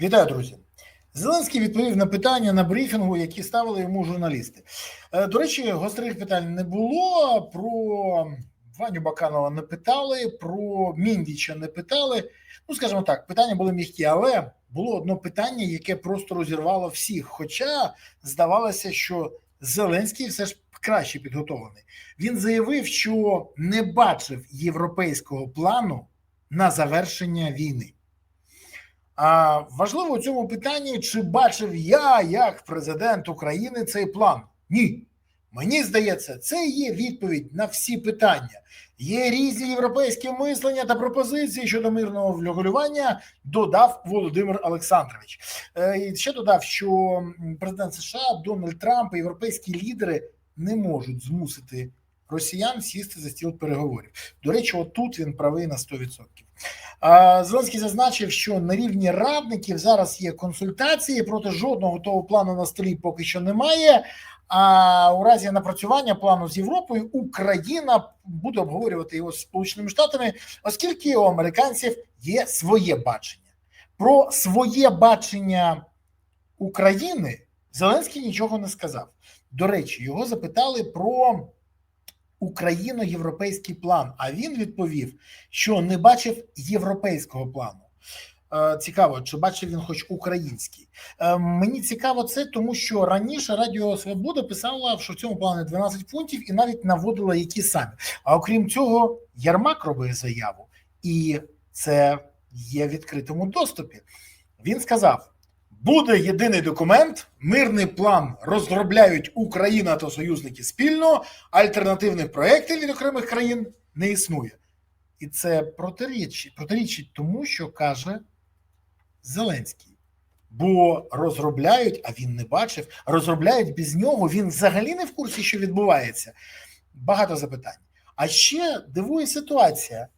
Вітаю, друзі. Зеленський відповів на питання на брифінгу, які ставили йому журналісти. Е, До речі, гострих питань не було. Про Ваню Баканова не питали, про Міндіча не питали. Ну, скажімо так, питання були м'які, але було одне питання, яке просто розірвало всіх. Хоча здавалося, що Зеленський все ж краще підготовлений. Він заявив, що не бачив європейського плану на завершення війни. Важливо у цьому питанні, чи бачив я як президент України цей план? Ні. Мені здається, це є відповідь на всі питання. Є різні європейські мислення та пропозиції щодо мирного врегулювання, додав Володимир Олександрович. Е, ще додав, що президент США Дональд Трамп і європейські лідери не можуть змусити росіян сісти за стіл переговорів. До речі, отут він правий на 100%. Зеленський зазначив, що на рівні радників зараз є консультації, проти жодного готового плану на столі поки що немає. А у разі напрацювання плану з Європою Україна буде обговорювати його з Сполученими Штатами, оскільки у американців є своє бачення. Про своє бачення України Зеленський нічого не сказав. До речі, його запитали про україно-європейський план. А він відповів, що не бачив європейського плану. Е, Цікаво, чи бачив він хоч український. Е, Мені цікаво це, тому що раніше Радіо Свобода писала, що в цьому плані 12 пунктів і навіть наводила які самі. А окрім цього, Ярмак робить заяву, і це є в відкритому доступі. Він сказав: буде єдиний документ, мирний план розробляють Україна та союзники спільно, альтернативних проєктів від окремих країн не існує. І це протирічить, протирічить тому, що каже Зеленський. Бо розробляють, а він не бачив, розробляють без нього. Він взагалі не в курсі, що відбувається. Багато запитань. А ще дивує ситуація: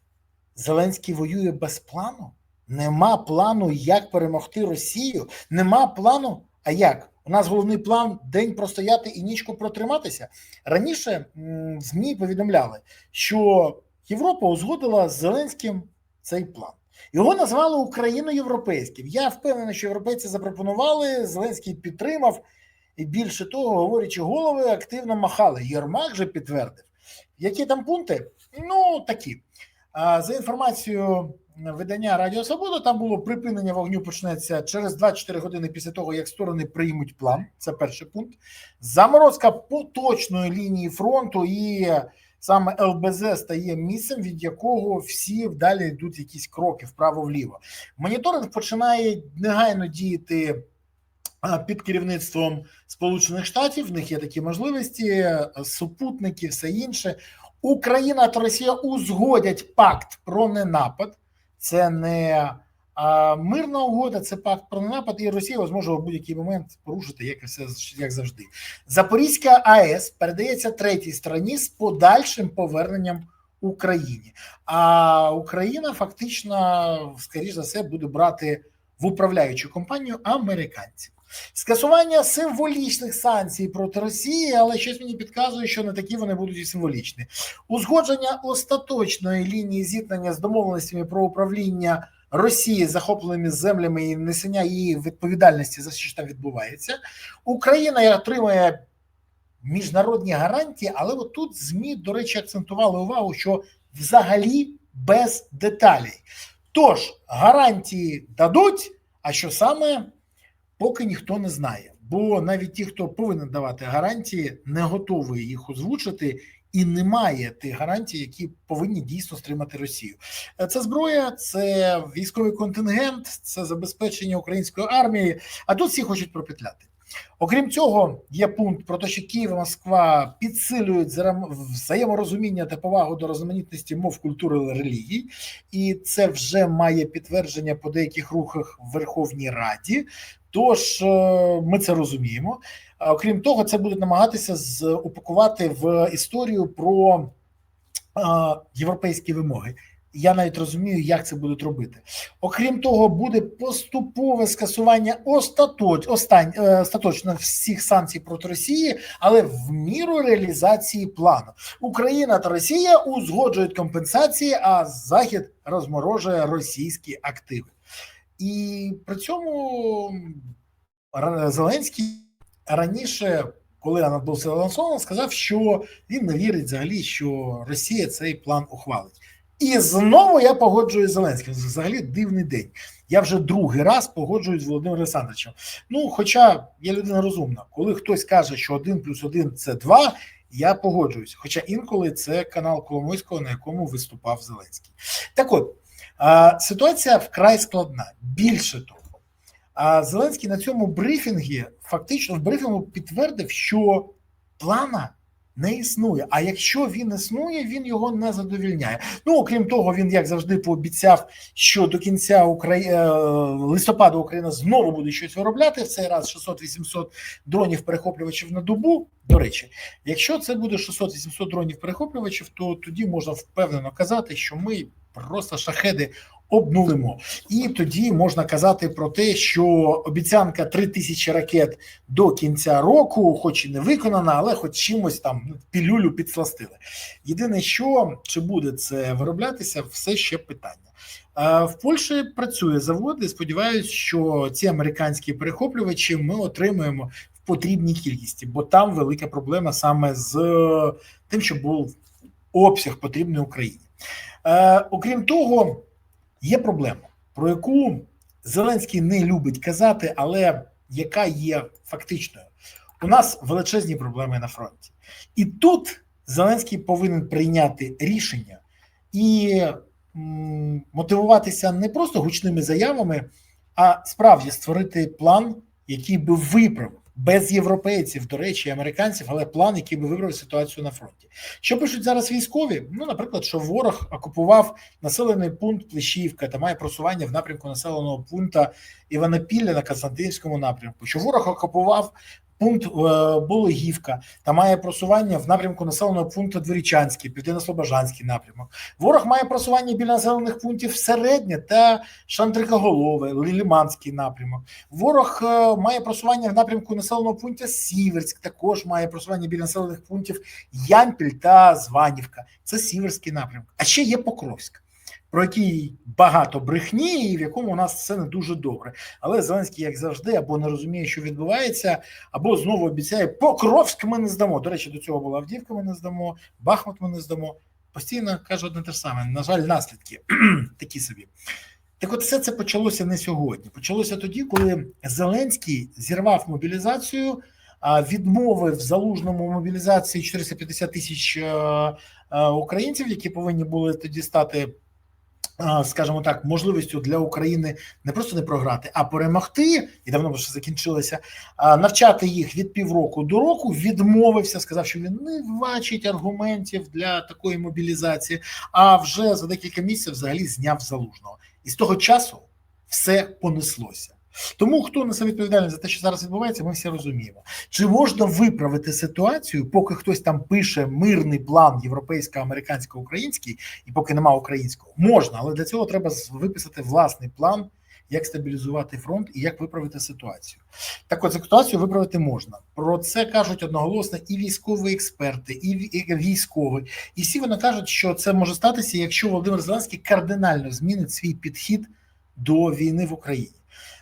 Зеленський воює без плану. Нема плану, як перемогти Росію. Нема плану. А як? У нас головний план день простояти і нічку протриматися. Раніше ЗМІ повідомляли, що Європа узгодила з Зеленським цей план. Його назвали Україно-європейським. Я впевнений, що європейці запропонували, Зеленський підтримав, і більше того, говорячи голови, активно махали. Єрмак же підтвердив. Які там пункти? Ну, такі. За інформацією видання Радіо Свобода, там було припинення вогню почнеться через 24 години після того, як сторони приймуть план. Це перший пункт. Заморозка поточної лінії фронту і саме ЛБЗ стає місцем, від якого всі далі йдуть якісь кроки вправо-вліво. Моніторинг починає негайно діяти під керівництвом Сполучених Штатів. В них є такі можливості, супутники, все інше. Україна та Росія узгодять пакт про ненапад. Це не а, мирна угода, це пакт про ненапад, і Росія зможе в будь-який момент порушити, як все як завжди. Запорізька АЕС передається третій стороні з подальшим поверненням Україні. А Україна фактично, скоріш за все, буде брати в управляючу компанію американців. Скасування символічних санкцій проти Росії, але щось мені підказує, що не такі вони будуть і символічні. Узгодження остаточної лінії зіткнення з домовленостями про управління Росії захопленими землями і несення її відповідальності за що там відбувається. Україна отримує міжнародні гарантії, але от тут ЗМІ, до речі, акцентували увагу, що взагалі без деталей. Тож гарантії дадуть, а що саме, поки ніхто не знає. Бо навіть ті, хто повинен давати гарантії, не готові їх озвучити. І немає тих гарантій, які повинні дійсно стримати Росію. Це зброя, це військовий контингент, це забезпечення української армії. А тут всі хочуть пропетляти. Окрім цього, є пункт про те, що Київ і Москва підсилюють взаєморозуміння та повагу до різноманітності мов культури і релігій, і це вже має підтвердження по деяких рухах в Верховній Раді. Тож ми це розуміємо. Окрім того, це буде намагатися упакувати в історію про європейські вимоги. Я навіть розумію, як це будуть робити. Окрім того, буде поступове скасування остаточ, остань, остаточно всіх санкцій проти Росії, але в міру реалізації плану. Україна та Росія узгоджують компенсації, а Захід розморожує російські активи. І при цьому Зеленський раніше, коли був анонсована, сказав, що він не вірить взагалі, що Росія цей план ухвалить. І знову я погоджуюсь з Зеленським. Взагалі дивний день. Я вже другий раз погоджуюсь з Володимиром Олександровичем. Ну, хоча я людина розумна, коли хтось каже, що 1 плюс 1 – це 2, я погоджуюсь. Хоча інколи це канал Коломойського, на якому виступав Зеленський. Так от ситуація вкрай складна. Більше того, Зеленський на цьому брифінгі фактично в брифінгу підтвердив, що плана не існує. А якщо він існує, він його не задовільняє. Ну окрім того, він як завжди пообіцяв, що до кінця Украї... е, листопада Україна знову буде щось виробляти. В цей раз 600-800 дронів перехоплювачів на добу. До речі, якщо це буде 600-800 дронів перехоплювачів, то тоді можна впевнено казати, що ми просто шахеди обнулимо. І тоді можна казати про те, що обіцянка 3 тисячі ракет до кінця року, хоч і не виконана, але хоч чимось там ну, пілюлю підсластили. Єдине, що чи буде це вироблятися, все ще питання. Е, В Польщі працює завод, і сподіваюся, що ці американські перехоплювачі ми отримаємо в потрібній кількості, бо там велика проблема саме з тим, щоб був обсяг потрібний Україні. Е, Окрім того, є проблема, про яку Зеленський не любить казати, але яка є фактичною. У нас величезні проблеми на фронті, і тут Зеленський повинен прийняти рішення і м, мотивуватися не просто гучними заявами, а справді створити план, який би виправив без європейців, до речі, американців, але план, який би вибрав ситуацію на фронті. Що пишуть зараз військові? Ну, наприклад, що ворог окупував населений пункт Плещівка та має просування в напрямку населеного пункту Іванопілля на Константинівському напрямку. Що ворог окупував пункт е, Бологівка та має просування в напрямку населеного пункту Дворічанський, Південно-Слобожанський напрямок. Ворог має просування біля населених пунктів Середнє та Шандрикоголове, Ліліманський напрямок. Ворог е, має просування в напрямку населеного пункту Сіверськ, також має просування біля населених пунктів Ямпіль та Званівка. Це Сіверський напрямок. А ще є Покровськ, про який багато брехні, і в якому у нас все не дуже добре. Але Зеленський, як завжди, або не розуміє, що відбувається, або знову обіцяє Покровськ ми не здамо. До речі, до цього була Авдіївка, ми не здамо, Бахмут ми не здамо. Постійно каже одне те ж саме. На жаль, наслідки такі собі. Так от все це почалося не сьогодні. Почалося тоді, коли Зеленський зірвав мобілізацію, відмовив залужному мобілізації 450 тисяч е, е, українців, які повинні були тоді стати, скажімо так, можливістю для України не просто не програти, а перемогти, і давно вже закінчилося, навчати їх від півроку до року, відмовився, сказав, що він не бачить аргументів для такої мобілізації, а вже за декілька місяців взагалі зняв залужного. І з того часу все понеслося. Тому хто несе відповідальність за те, що зараз відбувається, ми всі розуміємо. Чи можна виправити ситуацію, поки хтось там пише мирний план європейсько-американсько-український, і поки нема українського? Можна, але для цього треба виписати власний план, як стабілізувати фронт і як виправити ситуацію. Так от ситуацію виправити можна. Про це кажуть одноголосно і військові експерти, і військові. І всі вони кажуть, що це може статися, якщо Володимир Зеленський кардинально змінить свій підхід до війни в Україні.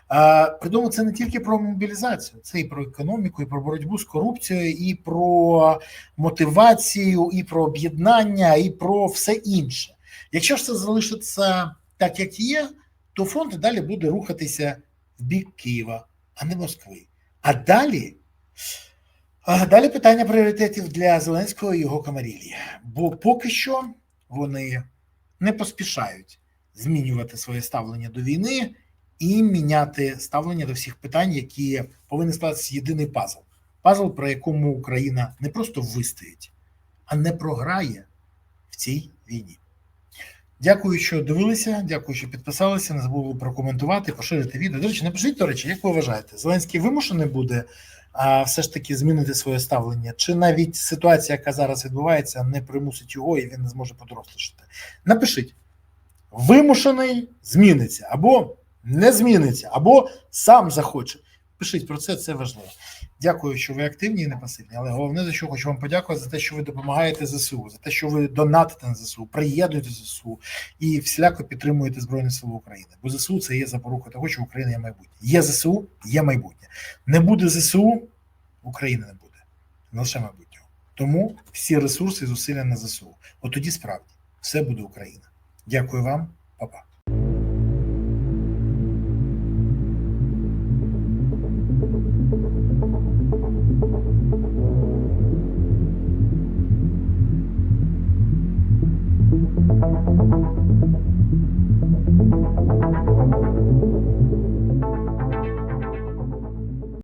А, Придому це не тільки про мобілізацію, це і про економіку, і про боротьбу з корупцією, і про мотивацію, і про об'єднання, і про все інше. Якщо ж це залишиться так, як є, то фронт далі буде рухатися в бік Києва, а не Москви. А далі, а далі питання пріоритетів для Зеленського і його камарілії. Бо поки що вони не поспішають змінювати своє ставлення до війни і міняти ставлення до всіх питань, які повинні складатися єдиний пазл. Пазл, про якому Україна не просто вистоїть, а не програє в цій війні. Дякую, що дивилися. Дякую, що підписалися. Не забули прокоментувати, поширити відео. До речі, напишіть, до речі, як ви вважаєте, Зеленський вимушений буде а, все ж таки змінити своє ставлення, чи навіть ситуація, яка зараз відбувається, не примусить його і він не зможе подорослішати. Напишіть, вимушений зміниться, або не зміниться, або сам захоче. Пишіть про це, це важливо. Дякую, що ви активні і не пасивні. Але головне за що хочу вам подякувати за те, що ви допомагаєте ЗСУ, за те, що ви донатите на ЗСУ, приєднуєте ЗСУ і всіляко підтримуєте Збройні Сили України. Бо ЗСУ це є запорука того, що Україна є майбутнє. Є ЗСУ, є майбутнє. Не буде ЗСУ, України не буде. Не лише майбутнього. Тому всі ресурси зусилля на ЗСУ. От тоді справді все буде Україна. Дякую вам,